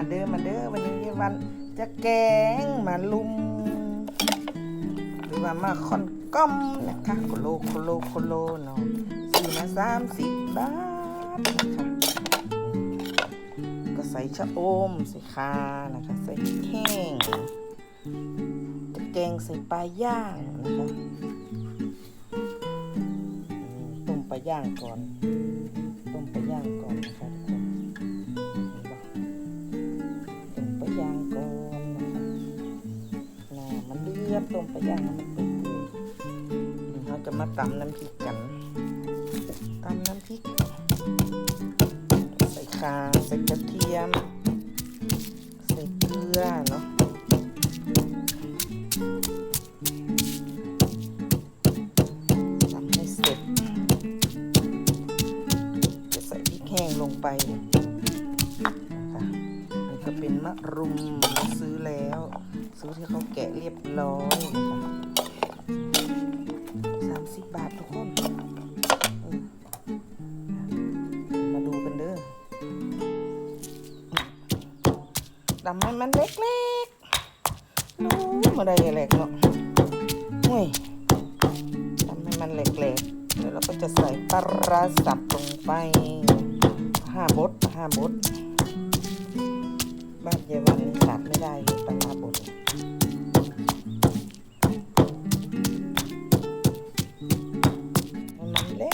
มาเด้อมาเด้อวันนี้ยายวันจะแกงมาลุมหรือว่ามาคอนก้อมนะคะโคโลโคโลโคโลเนาะซื้อมาสามสิบบาทนะคะก็ใส่ชะอมใส่คานะคะ ใส่แห้งจะแกงใส่ปลาย่างนะคะต้มปลาย่างก่อน ต้มปลาย่างก่อนนะคะ มันเลือดต้มปลาย่างให้มันเปื่อยๆเราจะมาตำน้ำพริกกันตำน้ำพริก ใส่ข่าใส่กระเทียม ใส่เกลือเนาะตำให้เสร็จจะใส่พริกแห้งลงไป รุมซื้อแล้ว ซื้อที่เขาแกะเรียบร้อยสามสิบบาททุกคนมาดูกันเด้อดำให้มันเล็กๆดูมาได้เล็กเนาะอุ้ยทำให้มันเล็กๆ เดี๋ยวเราก็จะใส่ปลาสับลงไปห้าบดห้าบด บ้านเยาวันขาดไม่ได้เลยปลาร้าบดมันเล็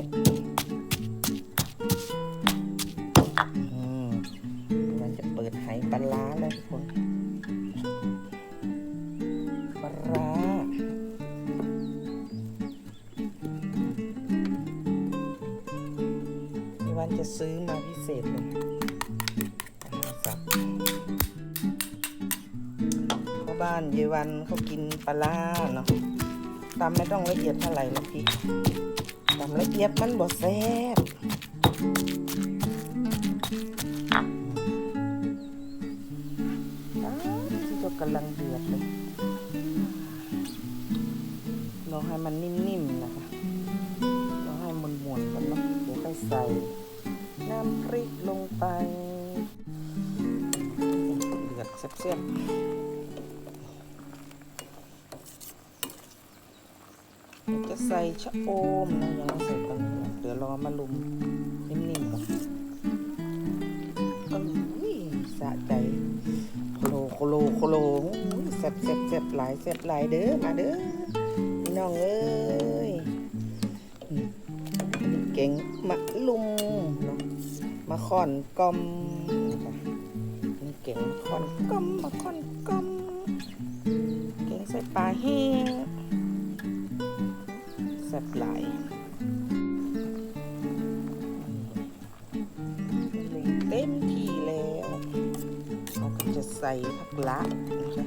กๆอืมมันจะเปิดไหปลาร้าแล้วทุกคนปลาร้าพี่วันจะซื้อมาพิเศษเลย บ้านเยวันเขากินปลาร้าเนาะตำไม่ต้องละเอียดเท่าไหร่หรอกพี่ตำละเอียดมันบ่แซ่บที่ก็กำลังเดือดเลยเราให้มันนิ่มๆนะคะเราให้มันหมุนๆกันเนาะเดี๋ยวค่อยใส่น้ำพริกลงไปเดือดแซ่บๆ จะใส่ชะอมนะยังไม่ใส่ตอนนี้เดี๋ยวรอมาลุมนิ่มๆก่อนอุ้ยสะใจโคโลโคโลโคโลอุ้ยแซ่บแซ่บแซ่บหลายแซ่บหลายเด้อมาเด้อพี่น้องเอ้ยเก่งมะลุมมาค่อนกอมนี่เก่งมาค่อนกอมมาค่อนกอมเก่งใส่ปลาแห้ง แซ่บหลายนี่เต็มที่แล้วเราก็จะใส่ผักละนะคะ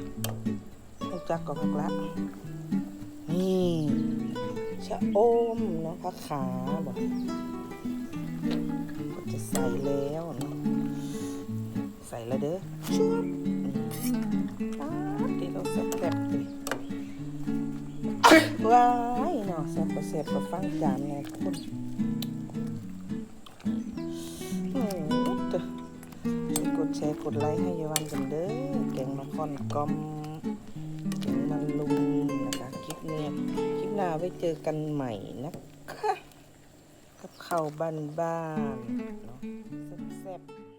รู้จักกับผักละนี่ชะอมเนาะผักขาบอกก็จะใส่แล้วเนาะใส่แล้วเด้อชุบป๊าดเดี๋ยวเราแซ่บๆเลยว้าย เนาะแซ่บก็แซ่บก็ฟังจานไงทุกคนอืมเด้อช่วยกดแชร์กดไลค์ให้ยายวันกันเด้อแกงมาคอนกอมแกงมันลุมนะคะคลิปเนี้ยคลิปหน้าไว้เจอกันใหม่นะคะกับข้าวบ้านๆเนาะแซ่บๆ